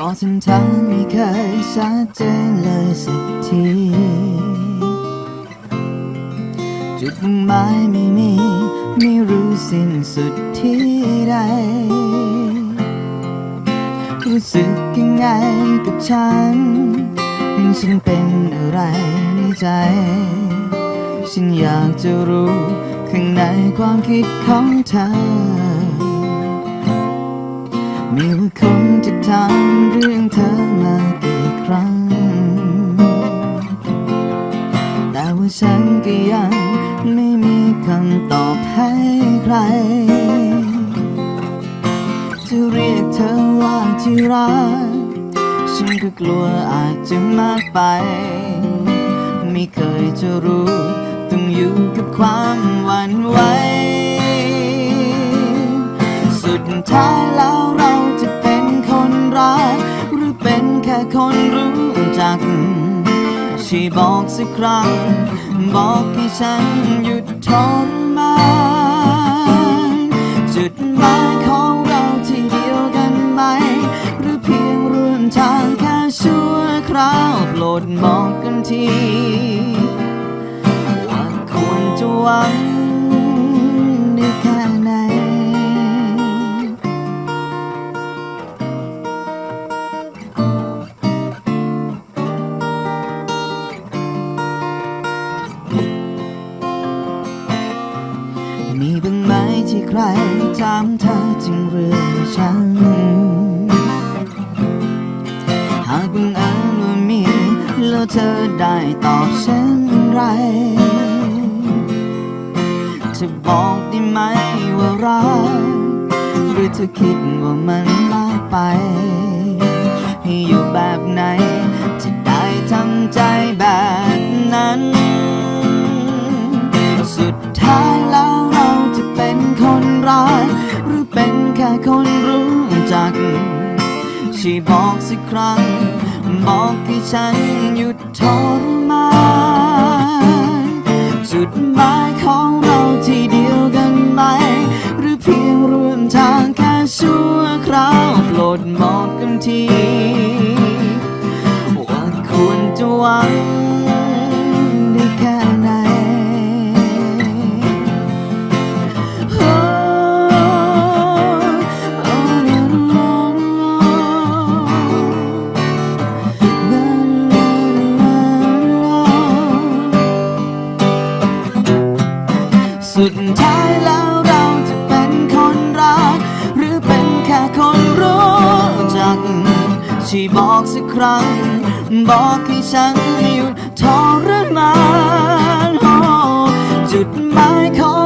ก็เส้นทางไม่เคยชัดเจนเลยสักที จุดมุ่งหมายไม่มี ไม่รู้สิ้นสุดที่ใด รู้สึกยังไงกับฉันเห็นฉันเป็นอะไรในใจ ฉันอยากจะรู้ ข้างในความคิดของเธอ ไม่ว่าคนจะถามเรื่องเธอมากี่ครั้ง แต่ว่าฉันก็ยังไม่มีคำตอบให้ใคร จะเรียกเธอว่าที่รัก ฉันก็กลัวอาจจะมากไป ไม่เคยจะรู้ ต้องอยู่กับความหวั่นไหวสุดท้ายแล้วเรา บอกสักครั้ง บอกให้ฉันหยุดทรมานจุดหมายของเราที่เดียวกันไหม หรือเพียงร่วมทางแค่ชั่วคราวโปรดบอกกันที ว่าควรจะหวัง ที่ใครถามเธอจึงเรื่องฉัน หากบังเอิญว่ามีแล้วเธอได้ตอบเช่นไรจะบอกได้ไหมว่ารักหรือเธอคิดว่ามันมากไป ให้อยู่แบบไหน ร้าย หรือเป็นแค่คนรู้จักช่วยบอกสักครั้ง บอกให้ฉันหยุดทรมานจุดหมายของเราที่เดียวกันไหม หรือเพียงร่วมทางแค่ชั่วคราวโปรดบอกกันทีว่าควรจะหวังได้แค่ สุดท้ายแล้วเราจะเป็นคนรัก หรือเป็นแค่คนรู้จักที่บอกสักครั้ง บอกให้ฉันหยุดทรมานจุดหมายของ